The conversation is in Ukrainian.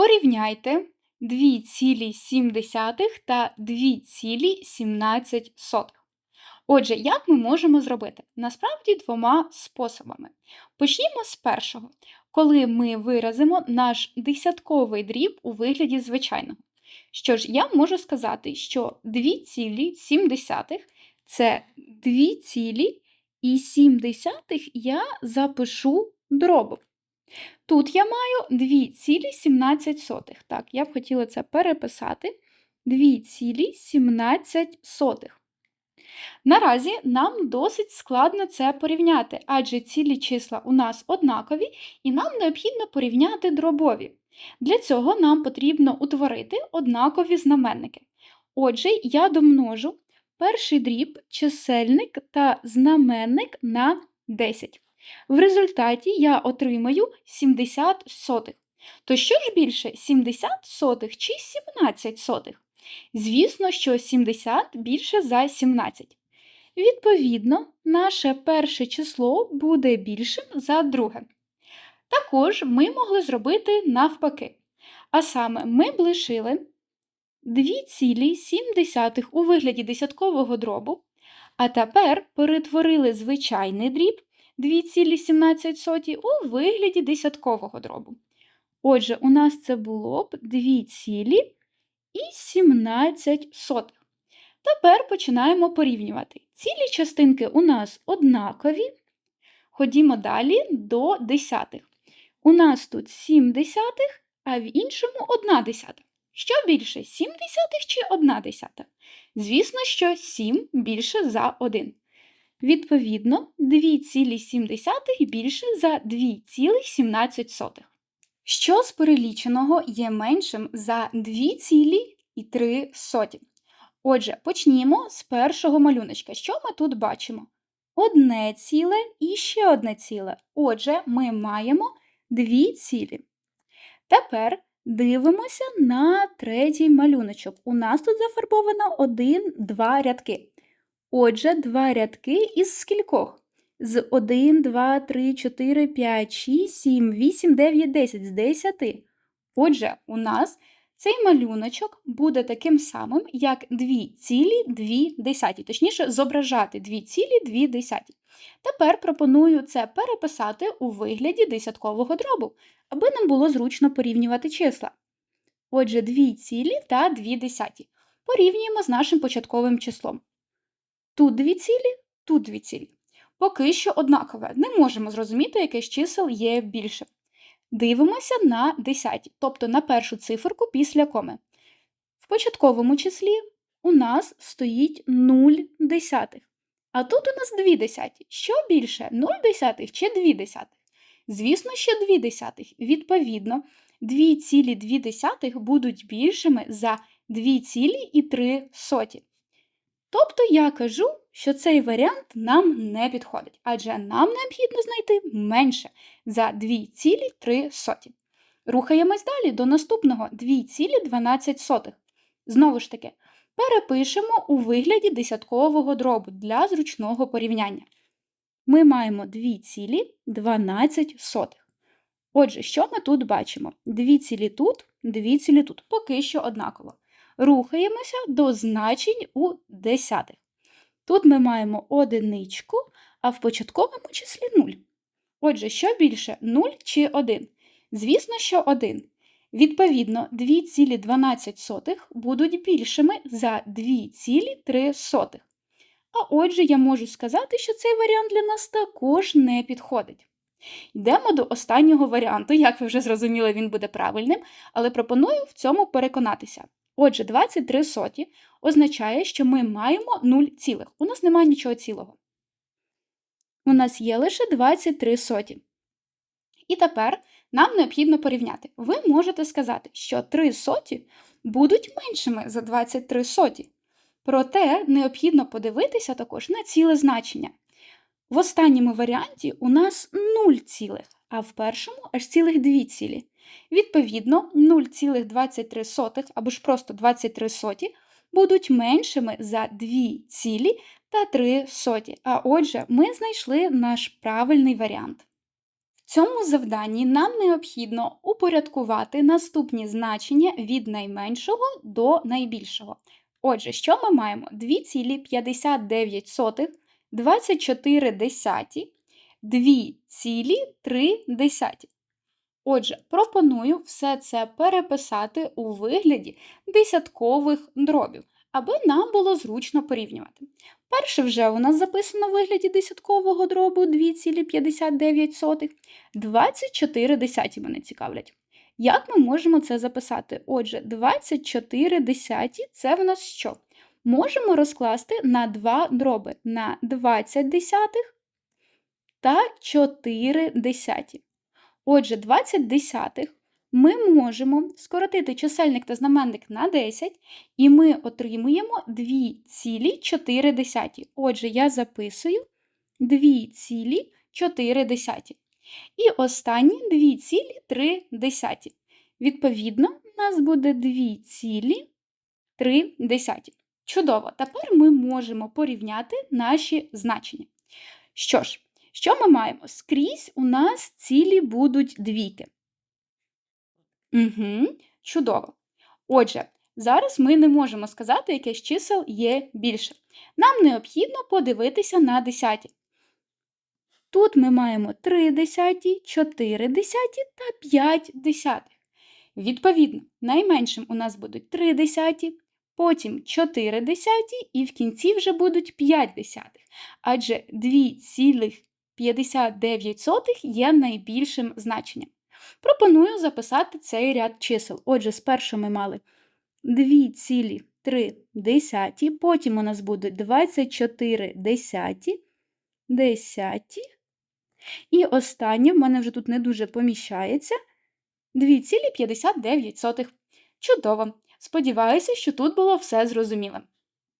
Порівняйте 2,7 та 2,17. Отже, як ми можемо зробити? Насправді двома способами. Почнімо з першого, коли ми виразимо наш десятковий дріб у вигляді звичайного. Що ж, я можу сказати, що 2,7 це 2,7 я запишу дробом. Тут я маю 2,17. Так, я б хотіла це переписати. 2,17. Наразі нам досить складно це порівняти, адже цілі числа у нас однакові, і нам необхідно порівняти дробові. Для цього нам потрібно утворити однакові знаменники. Отже, я домножу перший дріб, чисельник та знаменник на 10. В результаті я отримаю 70 сотих. То що ж більше 70 сотих чи 17 сотих? Звісно, що 70 більше за 17. Відповідно, наше перше число буде більшим за друге. Також ми могли зробити навпаки. А саме ми б лишили 2,7 у вигляді десяткового дробу, а тепер перетворили звичайний дріб 2,17 у вигляді десяткового дробу. Отже, у нас це було б 2,17. Тепер починаємо порівнювати. Цілі частинки у нас однакові. Ходімо далі до десятих. У нас тут 7 десятих, а в іншому 1 десята. Що більше 7 десятих чи 1 десята? Звісно, що 7 більше за 1. Відповідно, 2,7 більше за 2,17. Що з переліченого є меншим за 2,3? Отже, почнімо з першого малюночка. Що ми тут бачимо? Одне ціле і ще одне ціле. Отже, ми маємо дві цілі. Тепер дивимося на третій малюночок. У нас тут зафарбовано один-два рядки. Отже, два рядки із скількох? З 1, 2, 3, 4, 5, 6, 7, 8, 9, 10, з 10. Отже, у нас цей малюночок буде таким самим, як 2,2 десяті, точніше, зображати 2,2 десяті. Тепер пропоную це переписати у вигляді десяткового дробу, аби нам було зручно порівнювати числа. Отже, 2 цілі та 2 десяті. Порівнюємо з нашим початковим числом. Тут 2 цілі, тут 2 цілі. Поки що однакове, не можемо зрозуміти, яке з чисел є більше. Дивимося на десяті, тобто на першу циферку після коми. В початковому числі у нас стоїть 0 десятих. А тут у нас 2 десяті. Що більше 0 десятих чи 2 десятих? Звісно, що 2 десятих. Відповідно, 2,2 десятих будуть більшими за 2,3 соті. Тобто я кажу, що цей варіант нам не підходить, адже нам необхідно знайти менше за 2,3. Рухаємось далі до наступного 2,12. Знову ж таки, перепишемо у вигляді десяткового дробу для зручного порівняння. Ми маємо 2,12. Отже, що ми тут бачимо? 2 цілі тут, 2 цілі тут, поки що однаково. Рухаємося до значень у десятих. Тут ми маємо одиничку, а в початковому числі 0. Отже, що більше 0 чи 1? Звісно, що 1. Відповідно, 2,12 будуть більшими за 2,3. А отже, я можу сказати, що цей варіант для нас також не підходить. Йдемо до останнього варіанту, як ви вже зрозуміли, він буде правильним, але пропоную в цьому переконатися. Отже, 23 соті означає, що ми маємо 0 цілих. У нас немає нічого цілого. У нас є лише 23 соті. І тепер нам необхідно порівняти. Ви можете сказати, що 3 соті будуть меншими за 23 соті. Проте необхідно подивитися також на ціле значення. В останньому варіанті у нас 0 цілих, а в першому аж цілих 2 цілі. Відповідно, 0,23 або ж просто 23 соті будуть меншими за 2 цілі та 3 соті. А отже, ми знайшли наш правильний варіант. В цьому завданні нам необхідно упорядкувати наступні значення від найменшого до найбільшого. Отже, що ми маємо? 2,59, 24 десяті, 2,3 десяті. Отже, пропоную все це переписати у вигляді десяткових дробів, аби нам було зручно порівнювати. Перше вже у нас записано у вигляді десяткового дробу 2,59. 24 десяті мене цікавлять. Як ми можемо це записати? Отже, 24 десяті це в нас що? Можемо розкласти на два дроби на 20 десятих та 4 десяті. Отже, 20 десятих ми можемо скоротити чисельник та знаменник на 10, і ми отримуємо 2,4. Отже, я записую 2,4. І останні 2,3. Відповідно, у нас буде 2,3. Чудово! Тепер ми можемо порівняти наші значення. Що ж, що ми маємо? Скрізь у нас цілі будуть двійки. Угу, Чудово. Отже, зараз ми не можемо сказати, яке з чисел є більше. Нам необхідно подивитися на десяті. Тут ми маємо 3 десяті, 4 десяті та 5 десятих. Відповідно, найменшим у нас будуть 3 десяті, потім 4 десяті і в кінці вже будуть 5 десятих. Адже 2,59 є найбільшим значенням. Пропоную записати цей ряд чисел. Отже, спершу ми мали 2,3 десяті, потім у нас буде 24 десяті, десяті. І останнє, в мене вже тут не дуже поміщається, 2,59. Чудово! Сподіваюся, що тут було все зрозуміло.